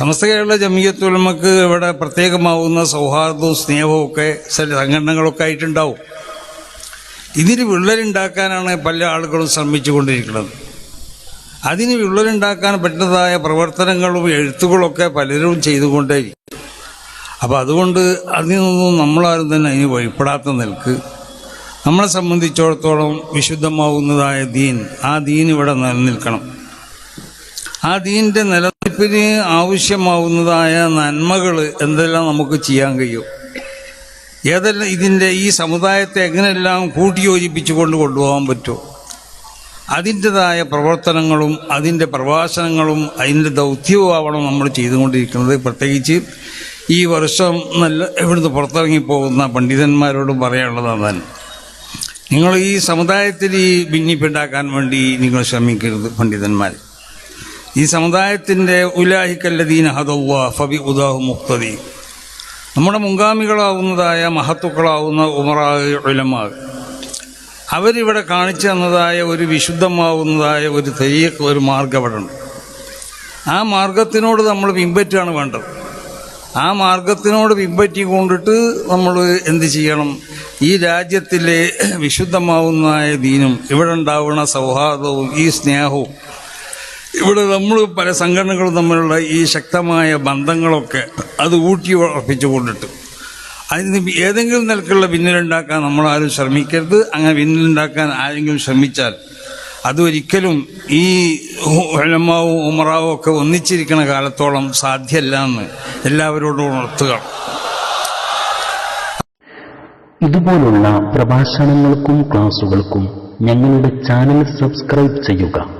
സമസ്ത കേരള ജമിയത്തുലമക്ക് ഇവിടെ പ്രത്യേകമാവുന്ന സൗഹാർദ്ദവും സ്നേഹവും ഒക്കെ സംഘടനകളൊക്കെ ആയിട്ടുണ്ടാവും. ഇതിന് വിള്ളലുണ്ടാക്കാനാണ് പല ആളുകളും ശ്രമിച്ചുകൊണ്ടിരിക്കുന്നത്. അതിന് വിള്ളലുണ്ടാക്കാൻ പറ്റുന്നതായ പ്രവർത്തനങ്ങളും എഴുത്തുകളൊക്കെ പലരും ചെയ്തുകൊണ്ടേയിരിക്കും അപ്പം അതുകൊണ്ട് അതിൽ നിന്നും നമ്മളാരും തന്നെ അതിന് വഴിപ്പെടാത്ത നിൽക്ക്. നമ്മളെ സംബന്ധിച്ചിടത്തോളം വിശുദ്ധമാവുന്നതായ ദീൻ ആ ദീൻ ഇവിടെ നിലനിൽക്കണം. ആ ദീനിന്റെ നിലനിൽപ്പിന് ആവശ്യമാവുന്നതായ നന്മകൾ എന്തെല്ലാം നമുക്ക് ചെയ്യാൻ കഴിയും? ഏതെല്ലാം ഇതിന്റെ ഈ സമുദായത്തെ എങ്ങനെയെല്ലാം കൂട്ടിയോജിപ്പിച്ചു കൊണ്ട് കൊണ്ടുപോകാൻ പറ്റുമോ അതിന്റെതായ പ്രവർത്തനങ്ങളും അതിന്റെ പ്രഭാഷണങ്ങളും അതിന്റെ ദൗത്യവുമാവണം നമ്മൾ ചെയ്തുകൊണ്ടിരിക്കുന്നത്. പ്രത്യേകിച്ച് ഈ വർഷം നല്ല ഇവിടുന്ന് പുറത്തിറങ്ങിപ്പോകുന്ന പണ്ഡിതന്മാരോട് പറയാനുള്ളതാണ് തന്നെ നിങ്ങൾ ഈ സമുദായത്തിൽ ഈ ഭിന്നിപ്പുണ്ടാക്കാൻ വേണ്ടി നിങ്ങൾ ശ്രമിക്കരുത് പണ്ഡിതന്മാർ. ഈ സമുദായത്തിന്റെ ഉലാഹിക്കല്ലദീന ഹദവ ഫബി ഉദാഹു മുക്തദി. നമ്മുടെ മുങ്കാമികളാവുന്നതായ മഹത്തുക്കളാവുന്ന ഉമറാവ് ഉലമാ. അവരിവിടെ കാണിച്ചു തന്നതായ ഒരു വിശുദ്ധമാവുന്നതായ ഒരു തെയ്യ ഒരു മാർഗം അവിടെ ഉണ്ട് ആ മാർഗത്തിനോട് നമ്മൾ പിൻപറ്റുകയാണ് വേണ്ടത്. ആ മാർഗത്തിനോട് പിൻപറ്റി കൊണ്ടിട്ട് നമ്മൾ എന്ത് ചെയ്യണം? ഈ രാജ്യത്തിലെ വിശുദ്ധമാവുന്നതായ ദീനും ഇവിടെ ഉണ്ടാവുന്ന സൗഹാർദ്ദവും ഈ സ്നേഹവും ഇവിടെ നമ്മൾ പല സംഘടനകളും തമ്മിലുള്ള ഈ ശക്തമായ ബന്ധങ്ങളൊക്കെ അത് ഊട്ടി ഉറപ്പിച്ചു കൊണ്ടിട്ട്. അതിന് ഏതെങ്കിലും നിലക്കുള്ള ഭിന്നലുണ്ടാക്കാൻ നമ്മളാരും ശ്രമിക്കരുത്. അങ്ങനെ ഭിന്നലുണ്ടാക്കാൻ ആരെങ്കിലും ശ്രമിച്ചാൽ അതൊരിക്കലും ഈ ഉലമാവും ഉമറാവും ഒക്കെ ഒന്നിച്ചിരിക്കുന്ന കാലത്തോളം സാധ്യമല്ല എന്ന് എല്ലാവരോടും ഉണർത്തുക. ഇതുപോലുള്ള പ്രഭാഷണങ്ങൾക്കും ക്ലാസുകൾക്കും ഞങ്ങളുടെ ചാനൽ സബ്സ്ക്രൈബ് ചെയ്യുക.